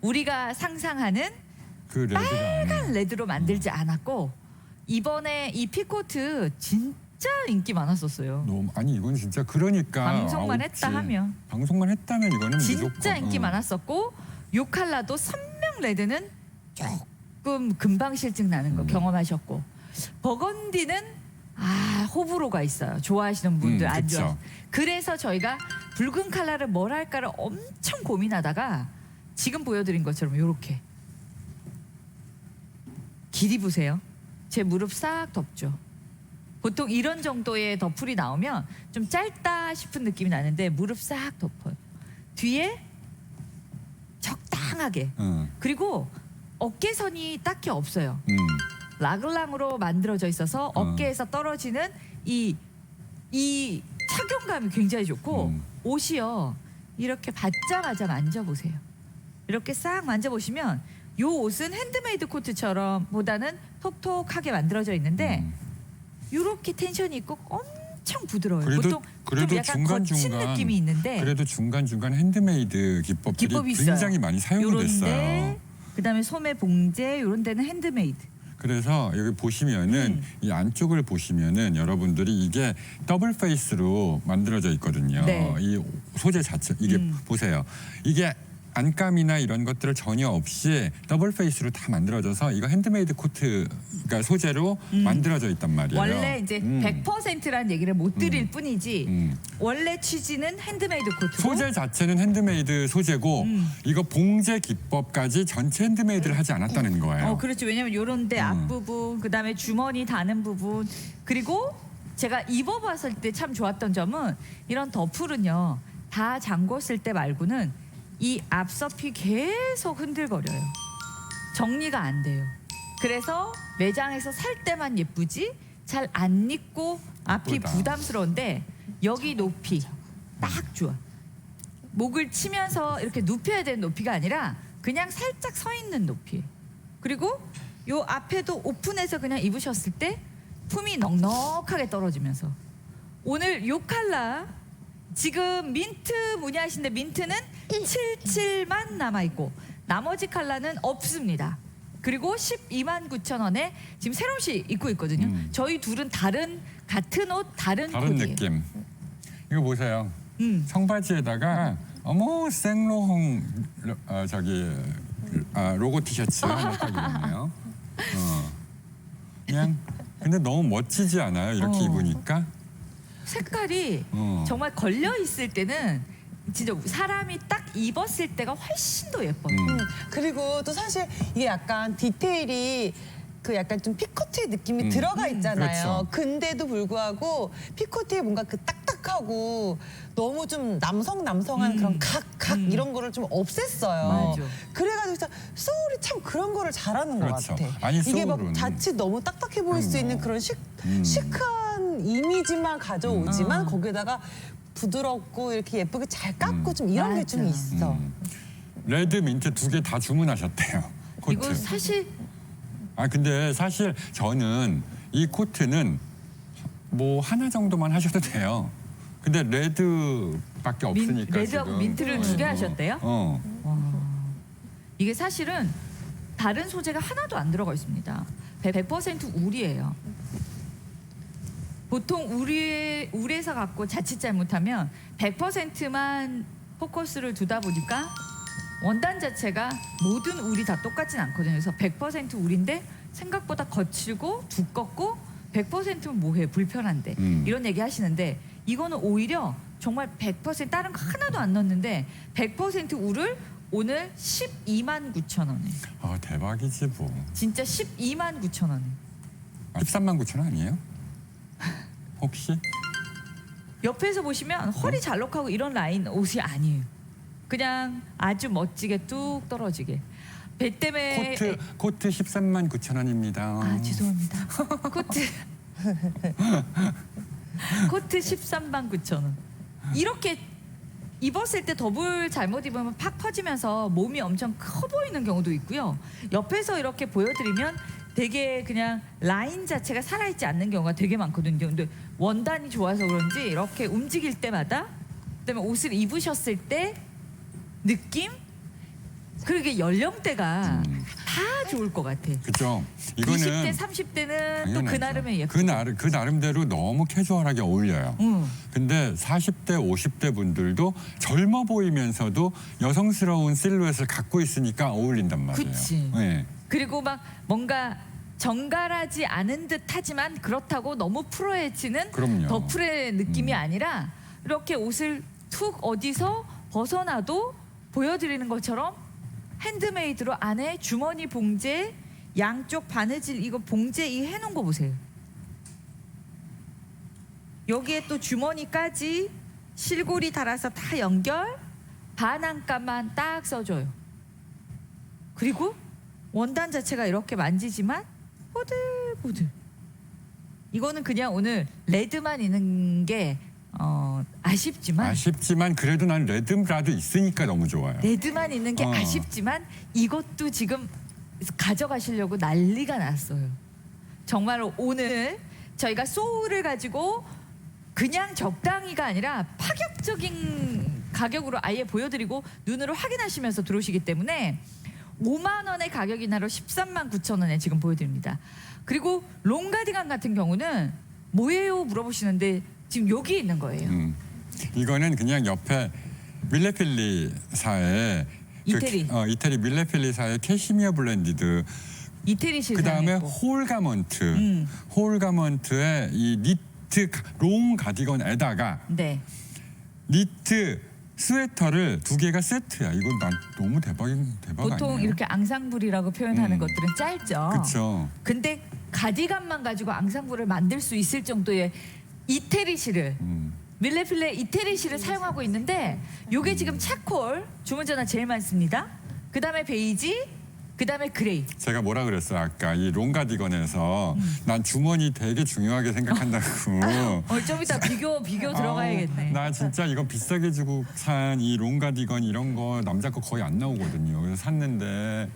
우리가 상상하는 그 레드가 빨간 레드로 만들지 않았고 이번에 이 피코트 진짜 인기 많았었어요. 너무 아니 이건 진짜 그러니까 방송만 아웃지. 했다 하면 방송만 했다면 이거는 진짜 무조건, 인기 어. 많았었고 요 컬러도 선명 레드는 조금 금방 실증 나는 거 음. 경험하셨고 버건디는 아 호불호가 있어요. 좋아하시는 분들 음, 안 그쵸. 좋아. 그래서 저희가 붉은 컬러를 뭘 할까를 엄청 고민하다가 지금 보여드린 것처럼 요렇게 길이 보세요. 제 무릎 싹 덮죠. 보통 이런 정도의 덧풀이 나오면 좀 짧다 싶은 느낌이 나는데 무릎 싹 덮어요. 뒤에 적당하게 응. 그리고 어깨선이 딱히 없어요. 음. 라글랑으로 만들어져 있어서 어. 어깨에서 떨어지는 이, 이 착용감이 굉장히 좋고 음. 옷이요. 이렇게 받자마자 만져보세요. 이렇게 싹 만져보시면 요 옷은 핸드메이드 코트처럼 보다는 톡톡하게 만들어져 있는데 음. 이렇게 텐션이 있고 엄청 부드러워요. 그래도- 보통 그래도 좀 약간 중간, 거친 중간 느낌이 있는데 그래도 중간 중간 핸드메이드 기법들이 기법이 있어요. 굉장히 많이 사용이 요런데 됐어요. 그다음에 소매 봉제 요런 데는 핸드메이드. 그래서 여기 보시면은 음. 이 안쪽을 보시면은 여러분들이 이게 더블 페이스로 만들어져 있거든요. 네. 이 소재 자체 이게 음. 보세요. 이게 안감이나 이런 것들을 전혀 없이 더블 페이스로 다 만들어져서 이거 핸드메이드 코트 그러니까 소재로 음. 만들어져 있단 말이에요. 원래 이제 음. 100%라는 얘기를 못 드릴 음. 뿐이지 음. 원래 취지는 핸드메이드 코트고 소재 자체는 핸드메이드 소재고 음. 이거 봉제 기법까지 전체 핸드메이드를 하지 않았다는 거예요. 어 그렇죠. 왜냐면 요런데 음. 앞부분 그다음에 주머니 다는 부분 그리고 제가 입어봤을 때 참 좋았던 점은 이런 더풀은요 다 잠궜을 때 말고는 이 앞서피 계속 흔들거려요. 정리가 안 돼요. 그래서 매장에서 살 때만 예쁘지 잘 안 입고 앞이 예쁘다. 부담스러운데 여기 높이 딱 좋아. 목을 치면서 이렇게 눕혀야 되는 높이가 아니라 그냥 살짝 서 있는 높이. 그리고 요 앞에도 오픈해서 그냥 입으셨을 때 품이 넉넉하게 떨어지면서 오늘 요 칼라 지금 민트 문의하신데 민트는 77만 남아 있고 나머지 칼라는 없습니다. 그리고 12만 9천 원에 지금 새로시 입고 있거든요. 음. 저희 둘은 다른 같은 옷 다른, 다른 코디예요. 느낌. 이거 보세요. 음. 청바지에다가 어머 생로홍 로- 어, 저기 아, 로고 티셔츠 하나 딱 입네요. 어. 그냥 근데 너무 멋지지 않아요? 이렇게 어. 입으니까. 색깔이 어. 정말 걸려 있을 때는 진짜 사람이 딱 입었을 때가 훨씬 더 예뻐요. 음. 음, 그리고 또 사실 이게 약간 디테일이 그 약간 좀 피코트의 느낌이 음. 들어가 있잖아요. 그렇죠. 근데도 불구하고 피코트에 뭔가 그 딱딱하고 너무 좀 남성 남성한 음. 그런 각각 음. 이런 거를 좀 없앴어요. 맞아. 그래가지고 진짜 소울이 참 그런 거를 잘하는 그렇죠. 것 같아. 아니, 이게 막 소울은. 자칫 너무 딱딱해 보일 수 그럼요. 있는 그런 시, 음. 시크한 이미지만 가져오지만 음. 거기에다가 부드럽고 이렇게 예쁘게 잘 깎고 음. 좀 이런 게 좀. 있어. 음. 레드 민트 두 개 다 주문하셨대요. 코트. 이거 사실 아 근데 사실 저는 이 코트는 뭐 하나 정도만 하셔도 돼요. 근데 레드밖에 민- 없으니까 레드하고 지금. 민트를 두개 어, 하셨대요? 어. 이게 사실은 다른 소재가 하나도 안 들어가 있습니다. 100% 울이에요. 보통 울에, 울에서 갖고 자칫 잘못하면 100%만 포커스를 두다 보니까 원단 자체가 모든 울이 다 똑같진 않거든요. 그래서 100% 울인데 생각보다 거칠고 두껍고 100%면 뭐해 불편한데 음. 이런 얘기 하시는데 이거는 오히려 정말 100% 다른 거 하나도 안 넣었는데 100% 울을 오늘 12만 9천 원에 아 대박이지 뭐. 진짜 12만 9천 원에 아, 13만 9천 원 아니에요? 혹시? 옆에서 보시면 허리 잘록하고 이런 라인 옷이 아니에요. 그냥 아주 멋지게 뚝 떨어지게 배 때문에 코트 코트 13만 9천 원입니다. 아 죄송합니다. 코트 코트 13만 9천 원. 이렇게 입었을 때 더블 잘못 입으면 팍 퍼지면서 몸이 엄청 커 보이는 경우도 있고요. 옆에서 이렇게 보여드리면 되게 그냥 라인 자체가 살아있지 않는 경우가 되게 많거든요. 근데 원단이 좋아서 그런지 이렇게 움직일 때마다 그다음에 옷을 입으셨을 때 느낌 그러게 연령대가 음. 다 좋을 것 같아. 그죠? 20대, 30대는 또그 당연하죠. 나름의 예쁘. 그 나름 그 나름대로 너무 캐주얼하게 어울려요. 응. 근데 40대, 50대 분들도 젊어 보이면서도 여성스러운 실루엣을 갖고 있으니까 어울린단 말이에요. 그치. 네. 그리고 막 뭔가 정갈하지 않은 듯 하지만 그렇다고 너무 프로에치는 그럼요. 더 프로의 느낌이 음. 아니라 이렇게 옷을 툭 어디서 벗어나도 보여드리는 것처럼 핸드메이드로 안에 주머니 봉제 양쪽 바느질 이거 봉제 이 해놓은 거 보세요. 여기에 또 주머니까지 실고리 달아서 다 연결 반안감만 딱 써줘요. 그리고 원단 자체가 이렇게 만지지만 보들보들. 이거는 그냥 오늘 레드만 있는 게 어, 아쉽지만 아쉽지만 그래도 난 레드라도 있으니까 너무 좋아요. 레드만 있는 게 어. 아쉽지만 이것도 지금 가져가시려고 난리가 났어요. 정말 오늘 저희가 소울을 가지고 그냥 적당히가 아니라 파격적인 가격으로 아예 보여드리고 눈으로 확인하시면서 들어오시기 때문에 5만 원의 가격이 나로 13만 9천 원에 지금 보여드립니다. 그리고 롱가디건 같은 경우는 뭐예요 물어보시는데 지금 여기 있는 거예요. 음. 이거는 그냥 옆에 밀레필리사의 이태리. 그, 어, 이태리 밀레필리사의 캐시미어 블렌디드 이태리 실상 그 다음에 했고. 홀가먼트 음. 홀가먼트의 이 니트 가- 롱 가디건에다가 네. 니트 스웨터를 두 개가 세트야. 이건 난 너무 대박인 대박 보통 아니에요? 이렇게 앙상블이라고 표현하는 음. 것들은 짧죠. 그렇죠. 근데 가디건만 가지고 앙상블을 만들 수 있을 정도의 이태리 실을 음. 밀레필레 이태리 실을 사용하고 있는데 요게 지금 차콜 주문 전화 제일 많습니다. 그다음에 베이지, 그다음에 그레이. 제가 뭐라 그랬어요 아까 이 롱가디건에서 음. 난 주머니 되게 중요하게 생각한다고. 어, 좀 이따 비교 비교 들어가야겠네. 아우, 나 진짜 이거 비싸게 주고 산 이 롱가디건 이런 거 남자 거 거의 안 나오거든요. 그래서 샀는데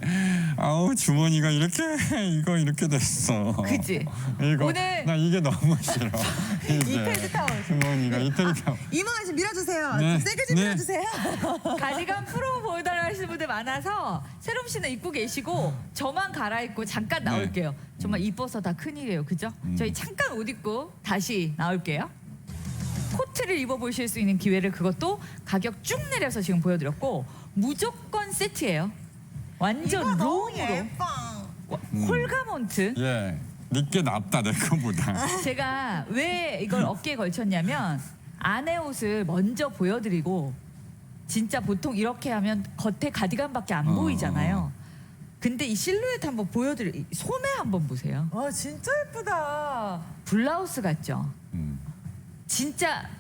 아우 주머니가 이렇게 이거 이렇게 됐어. 그지? 이거 오늘- 나 이게 너무 싫어. 이태리 타올. 주머니가 이태리 타올. 이모가 좀 밀어주세요. 네. 세게 좀 네. 밀어주세요. 가디건 프로 보여달라 하시는 분들 많아서 세롬 씨는 입고 계시 고 저만 갈아입고 잠깐 나올게요. 정말 이뻐서 다 큰일이에요. 그죠? 음. 저희 잠깐 옷 입고 다시 나올게요. 코트를 입어보실 수 있는 기회를 그것도 가격 쭉 내려서 지금 보여드렸고 무조건 세트예요. 완전 롱으로 예뻐. 와, 홀가먼트. 예, 니께 낫다 내 거보다. 제가 왜 이걸 어깨에 걸쳤냐면 안에 옷을 먼저 보여드리고 진짜 보통 이렇게 하면 겉에 가디건밖에 안 어. 보이잖아요. 근데 이 실루엣 한번 보여드릴 이 소매 한번 보세요. 와 진짜 예쁘다. 블라우스 같죠? 음. 진짜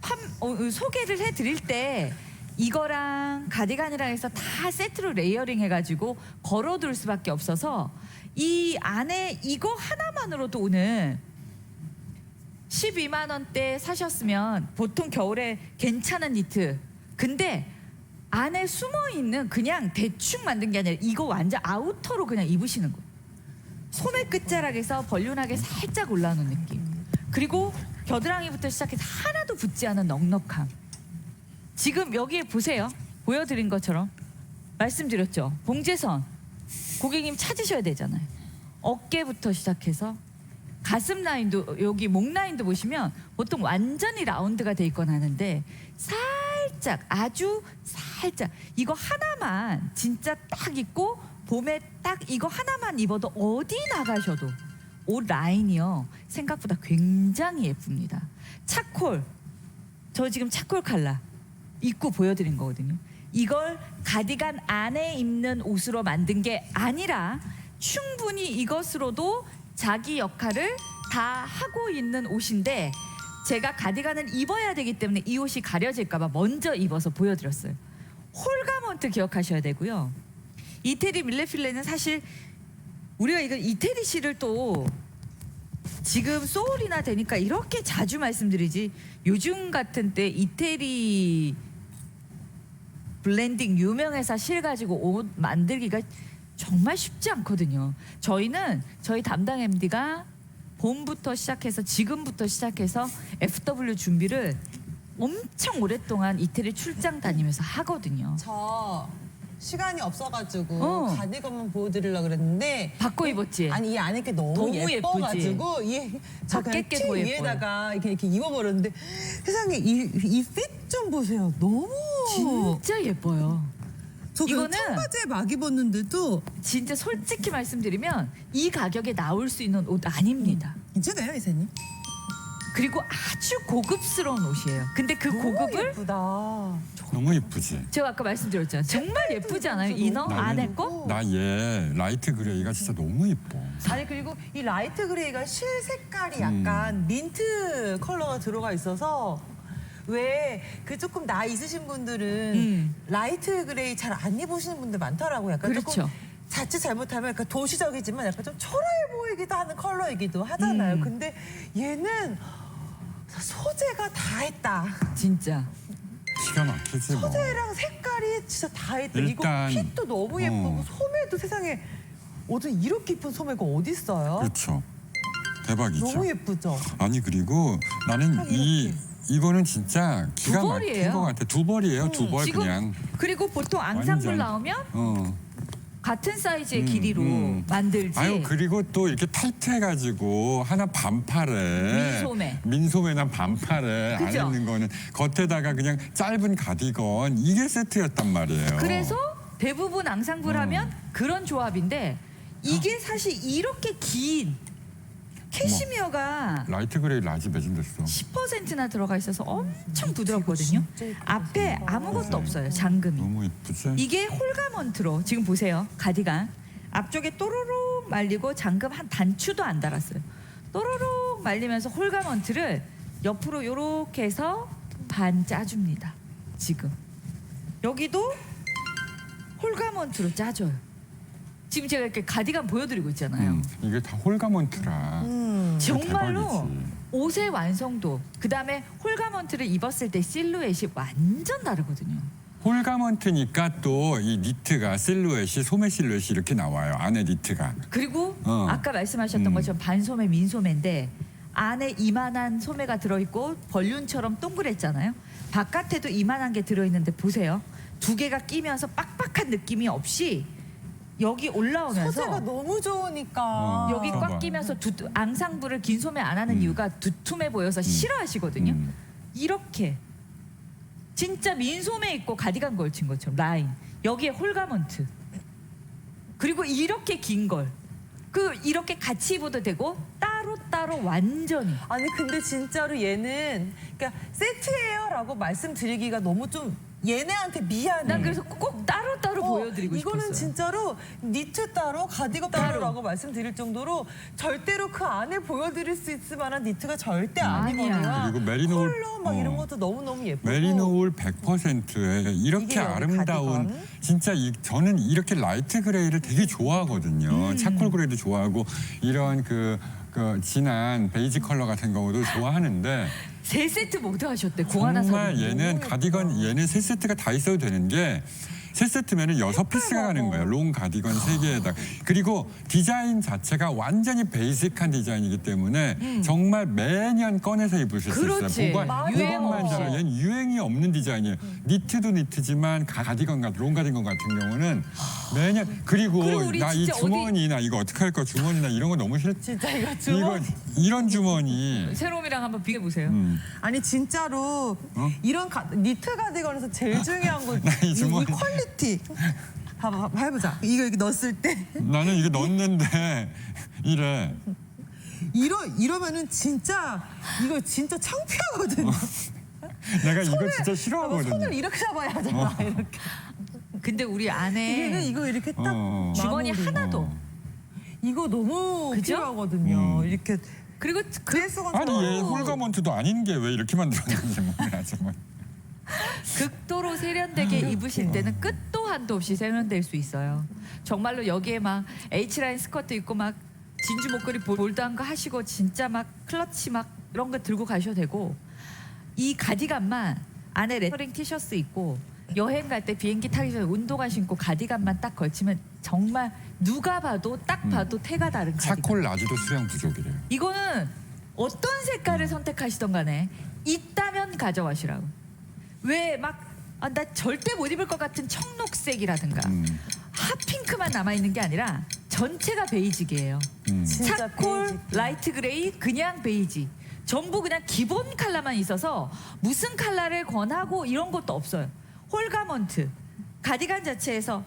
판, 어, 소개를 해드릴 때 이거랑 가디건이랑 해서 다 세트로 레이어링 해가지고 걸어둘 수밖에 없어서 이 안에 이거 하나만으로도 오늘 12만 원대 사셨으면 보통 겨울에 괜찮은 니트 근데 안에 숨어 있는 그냥 대충 만든 게 아니라 이거 완전 아우터로 그냥 입으시는 거예요. 소매 끝자락에서 벌륜하게 살짝 올라오는 느낌. 그리고 겨드랑이부터 시작해서 하나도 붙지 않은 넉넉함. 지금 여기에 보세요. 보여드린 것처럼 말씀드렸죠. 봉제선 고객님 찾으셔야 되잖아요. 어깨부터 시작해서 가슴 라인도 여기 목 라인도 보시면 보통 완전히 라운드가 돼 있거나 하는데 살 짝 아주 살짝 이거 하나만 진짜 딱 입고 봄에 딱 이거 하나만 입어도 어디 나가셔도 옷 라인이요 생각보다 굉장히 예쁩니다. 차콜 저 지금 차콜 칼라 입고 보여드린 거거든요. 이걸 가디건 안에 입는 옷으로 만든 게 아니라 충분히 이것으로도 자기 역할을 다 하고 있는 옷인데 제가 가디건을 입어야 되기 때문에 이 옷이 가려질까봐 먼저 입어서 보여드렸어요. 홀가먼트 기억하셔야 되고요. 이태리 밀레필레는 사실 우리가 이거 이태리 시를 또 지금 소울이나 되니까 이렇게 자주 말씀드리지 요즘 같은 때 이태리 블렌딩 유명회사 실 가지고 옷 만들기가 정말 쉽지 않거든요. 저희는 저희 담당 MD가 봄부터 시작해서 지금부터 시작해서 FW 준비를 엄청 오랫동안 이태리 출장 다니면서 하거든요. 저 시간이 없어가지고 어. 가디건만 보여드리려고 그랬는데 바꿔 입었지. 아니 이 안에 게 너무, 너무 예뻐가지고 이티 예뻐요. 위에다가 이렇게, 이렇게 입어버렸는데 세상에 이핏 좀 보세요. 너무 진짜 예뻐요. 저 이거는- 청바지에 막 입었는데도 진짜 솔직히 말씀드리면 이 가격에 나올 수 있는 옷 아닙니다. 괜찮아요 이사님? 그리고 아주 고급스러운 옷이에요. 근데 그 고급을 예쁘다. 너무 이쁘지. 제가 아까 말씀드렸잖아요. 정말 예쁘지 않아요? 이너 나는- 안에 거? 나 얘 라이트 그레이가 진짜 너무 이뻐. 아니 그리고 이 라이트 그레이가 실 색깔이 음. 약간 민트 컬러가 들어가 있어서 왜 그 조금 나 있으신 분들은 음. 라이트 그레이 잘 안 입으시는 분들 많더라고요. 약간 그렇죠. 조금 자칫 잘못하면 약간 도시적이지만 약간 좀 초라해 보이기도 하는 컬러이기도 하잖아요. 음. 근데 얘는 소재가 다 했다. 진짜. 기가 막히지 뭐. 소재랑 색깔이 진짜 다 했다. 일단, 이거 핏도 너무 예쁘고 어. 소매도 세상에 어제 이렇게 예쁜 소매가 어디 있어요? 그렇죠. 대박이죠. 너무 예쁘죠. 아니 그리고 나는 딱이 이거는 진짜 기가 두 막힌 벌이에요. 것 같아. 두 벌이에요. 두 벌 지금 그냥. 그리고 보통 앙상블 완전. 나오면 어. 같은 사이즈의 음, 길이로 음. 만들지. 아유 그리고 또 이렇게 타이트해가지고 하나 반팔에 민소매. 민소매나 반팔에 그죠? 안에 있는 거는 겉에다가 그냥 짧은 가디건 이게 세트였단 말이에요. 그래서 대부분 음. 앙상블 하면 그런 조합인데 이게 사실 이렇게 긴 캐시미어가 라이트 그레이 라지 매진됐어. 10%나 들어가 있어서 엄청 부드럽거든요. 앞에 아무것도 없어요. 잠금이. 너무 이쁘지? 이게 홀가먼트로 지금 보세요. 가디건 앞쪽에 또로록 말리고 잠금 한 단추도 안 달았어요. 또로록 말리면서 홀가먼트를 옆으로 요렇게 해서 반 짜줍니다. 지금 여기도 홀가먼트로 짜줘요. 지금 제가 이렇게 가디건 보여드리고 있잖아요. 음, 이게 다 홀가먼트라. 음. 정말로 대박이지. 옷의 완성도 그 다음에 홀가먼트를 입었을 때 실루엣이 완전 다르거든요. 홀가먼트니까 또 이 니트가 실루엣이 소매 실루엣이 이렇게 나와요. 안에 니트가. 그리고 어. 아까 말씀하셨던 음. 것처럼 반소매 민소매인데 안에 이만한 소매가 들어있고 벌룬처럼 동그랬잖아요. 바깥에도 이만한 게 들어있는데 보세요. 두 개가 끼면서 빡빡한 느낌이 없이 여기 올라오면서 소재가 너무 좋으니까 어. 여기. 꽉 끼면서 두, 앙상블을 긴 소매 안 하는 음. 이유가 두툼해 보여서 싫어하시거든요. 음. 이렇게 진짜 민소매 입고 가디건 걸친 것처럼 라인 여기에 홀가먼트 그리고 이렇게 긴걸그 이렇게 같이 입어도 되고 따로 따로 완전히 아니 근데 진짜로 얘는 그러니까 세트예요라고 말씀드리기가 너무 좀 얘네한테 미안해. 난 그래서 꼭 따로 따로 어, 보여드리고 이거는 싶었어요. 진짜로 니트 따로 가디건 따로. 따로라고 말씀드릴 정도로 절대로 그 안에 보여드릴 수 있을 만한 니트가 절대 음. 아니거든요. 아니야. 그리고 메리노 울- 컬러 막 어. 이런 것도 너무 너무 예쁘고. 메리노 울 100%에 이렇게 이게 아름다운 가디건? 진짜 이, 저는 이렇게 라이트 그레이를 되게 좋아하거든요. 음. 차콜 그레이도 좋아하고 이런 그, 그 진한 베이지 컬러 같은 경우도 좋아하는데 세 세트 모두 하셨대. 공 하나 정말 사는 얘는 가디건 얘는 세 세트가 다 있어도 되는 게 세 세트면은 여섯 피스가 가는 거예요. 롱 가디건 세 개에다. 그리고 디자인 자체가 완전히 베이직한 디자인이기 때문에 정말 매년 꺼내서 입을 수 있어요. 음. 그렇지. 보관, 유행 보관만 없이. 잘하면 얘는 유행이 없는 디자인이에요. 니트도 니트지만 가- 가디건 같은 롱 가디건 같은 경우는 매년 그리고 그리고 우리 나 이 진짜 어디- 주머니나 이거 어떻게 할 거야 주머니나 이런 거 너무 싫. 진짜 이거 이거 주머니. 이런 주머니. 새롬이랑 한번 비교해 보세요. 음. 아니 진짜로 어? 이런 가, 니트 가디건에서 제일 중요한 거 나이 이, 주머니. 이 퀄리티. 봐봐, 봐봐, 해보자. 이거 이렇게 넣었을 때 나는 이거 넣었는데 이래. 이러 이러면은 진짜 이거 진짜 창피하거든요. 내가 이거 진짜 봐봐, 싫어하거든요. 손을 이렇게 잡아야 하잖아. 이렇게. 근데 우리 얘는 안에 이거 이렇게 딱 어. 주머니 마무리. 하나도 어. 이거 너무 그죠? 필요하거든요. 음. 이렇게 그리고 그 드레스건 아니 얘 어. 홀가먼트도 아닌 게 왜 이렇게 만들었는지 몰라 정말. 극도로 세련되게 아, 입으실 때는 끝도 한도 없이 세련될 수 있어요. 정말로 여기에 막 H 라인 스커트 입고 막 진주 목걸이 볼- 볼드한 거 하시고 진짜 막 클러치 막 이런 거 들고 가셔도 되고 이 가디건만 안에 레터링 티셔츠 입고 여행 갈 때 비행기 타기 전에 운동화 신고 가디건만 딱 걸치면 정말 누가 봐도 딱 봐도 태가 다른 가디건. 차콜 라지도 수량 부족이래요. 이거는 어떤 색깔을 선택하시던 간에 있다면 가져가시라고. 왜막 아, 나 절대 못 입을 것 같은 청록색이라든가 음, 핫핑크만 남아 있는 게 아니라 전체가 베이직이에요. 음. 진짜 차콜, 베이직. 라이트 그레이, 그냥 베이지. 전부 그냥 기본 컬러만 있어서 무슨 컬러를 권하고 이런 것도 없어요. 홀가먼트, 가디건 자체에서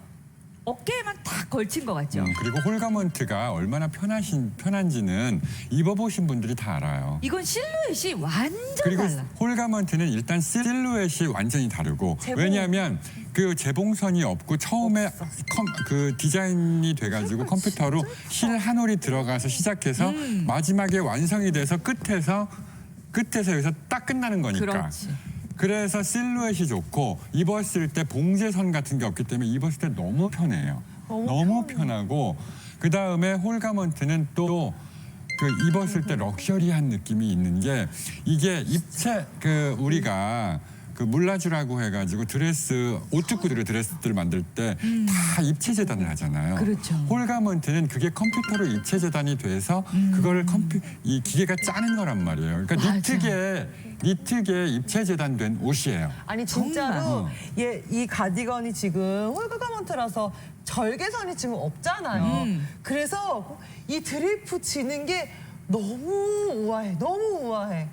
어깨에만 딱 걸친 것 같죠. 음, 그리고 홀가먼트가 얼마나 편하신 편한지는 입어보신 분들이 다 알아요. 이건 실루엣이 완전 그리고 달라. 홀가먼트는 일단 실루엣이 완전히 다르고 재봉. 왜냐하면 그 재봉선이 없고 처음에 컴, 그 디자인이 돼가지고 컴퓨터로 실 한 올이 들어가서 시작해서 음. 마지막에 완성이 돼서 끝에서 끝에서 여기서 딱 끝나는 거니까. 그렇지. 그래서 실루엣이 좋고 입었을 때 봉제선 같은 게 없기 때문에 입었을 때 너무 편해요. 너무 편하고 그 다음에 홀가먼트는 또 그 입었을 때 럭셔리한 느낌이 있는 게 이게 입체 그 우리가 그 물라주라고 해가지고 드레스 오뚜꾸드레 드레스들 만들 때 다 입체 재단을 하잖아요. 그렇죠. 홀가먼트는 그게 컴퓨터로 입체 재단이 돼서 그거를 컴퓨 이 기계가 짜는 거란 말이에요. 그러니까 맞아. 니트계 니트계 입체 재단된 옷이에요. 아니. 진짜로 어. 얘이 가디건이 지금 홀가먼트라서 절개선이 지금 없잖아요. 음. 그래서 이 드리프 치는 게 너무 우아해, 너무 우아해.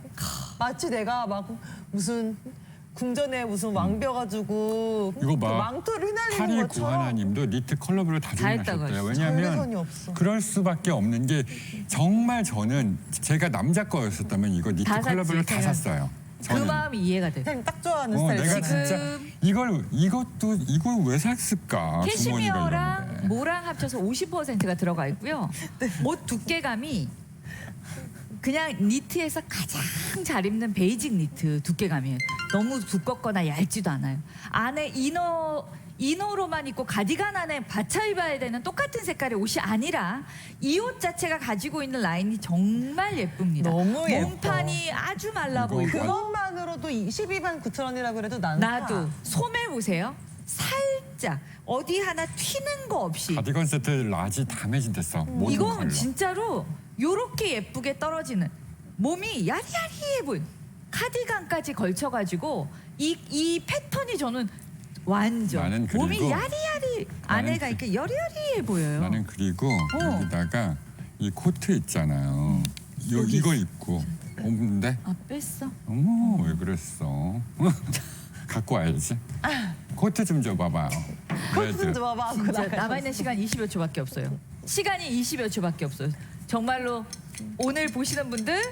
마치 내가 막 무슨 궁전에 무슨 왕벼 가지고 이거 봐. 그 망토를 휘날리는 파리 것처럼 구하나님도 니트 컬러블을 다 다 했다고 주문하셨대요. 하시죠. 왜냐하면 없어. 그럴 수밖에 없는 게 정말 저는 제가 남자 거였었다면 이거 니트 다 샀지, 컬러블을 다 제가. 샀어요. 그 저는. 마음이 이해가 돼. 그냥 딱 좋아하는 어, 스타일. 내가 지금. 진짜 이걸 이것도 이걸 왜 샀을까? 주머니가 캐시미어랑. 모랑 합쳐서 50%가 들어가 있고요. 네. 옷 두께감이 그냥 니트에서 가장 잘 입는 베이직 니트 두께감이에요. 너무 두껍거나 얇지도 않아요. 안에 이너 이너로만 입고 가디건 안에 받쳐 입어야 되는 똑같은 색깔의 옷이 아니라 이 옷 자체가 가지고 있는 라인이 정말 예쁩니다. 너무 예뻐. 몸판이 아주 말라 보이고 그것만으로도 22만 9천 원이라 그래도 난 나도 사. 소매 보세요. 살짝 어디 하나 튀는 거 없이 가디건 세트 라지 다 매진됐어. 모든 이건 컬러. 진짜로 요렇게 예쁘게 떨어지는 몸이 야리야리해 보인 카디건까지 걸쳐가지고 이, 이 패턴이 저는 완전 나는 그리고- 몸이 야리야리 안에가 그- 이렇게 여리여리해 보여요. 나는 그리고 어. 여기다가 이 코트 있잖아요. 요, 여기 이걸 입고 없는데 아 뺐어? 어머 왜 그랬어? 갖고 와야지. 코트 좀 줘봐봐요. 코트 좀 진짜 나가셨어. 남아 있는 시간 20여 초밖에 없어요. 시간이 20여 초밖에 없어요. 정말로 오늘 보시는 분들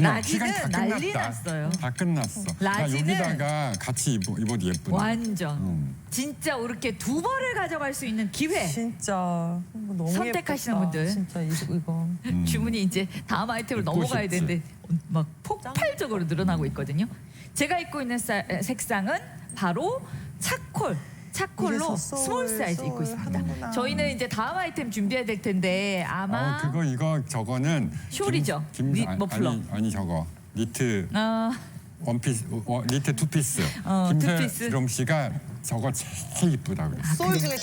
라지는 다 난리 끝났다. 났어요. 다 끝났어. 나 라지는- 여기다가 같이 입어, 입어도 예쁘네. 완전 음. 진짜 이렇게 두 벌을 가져갈 수 있는 기회. 진짜 너무 선택하시는 예쁘다. 분들. 진짜 이거, 이거. 음. 주문이 이제 다음 아이템으로 입고 넘어가야 싶지. 되는데 막 폭발적으로 늘어나고 있거든요. 제가 입고 있는 사- 색상은 바로 차콜. 차콜로 이래서 소울, 스몰 사이즈 입고 소울 있습니다. 하는구나. 저희는 이제 다음 아이템 준비해야 될 텐데 아마 어, 그거 이거 저거는 숄이죠. 김, 니- 김, 머플러. 아니, 아니 저거 니트 어, 원피스 어, 니트 투피스 어, 투피스. 김세롬 씨가 저거 제일 이쁘다 그랬어. 소울 중에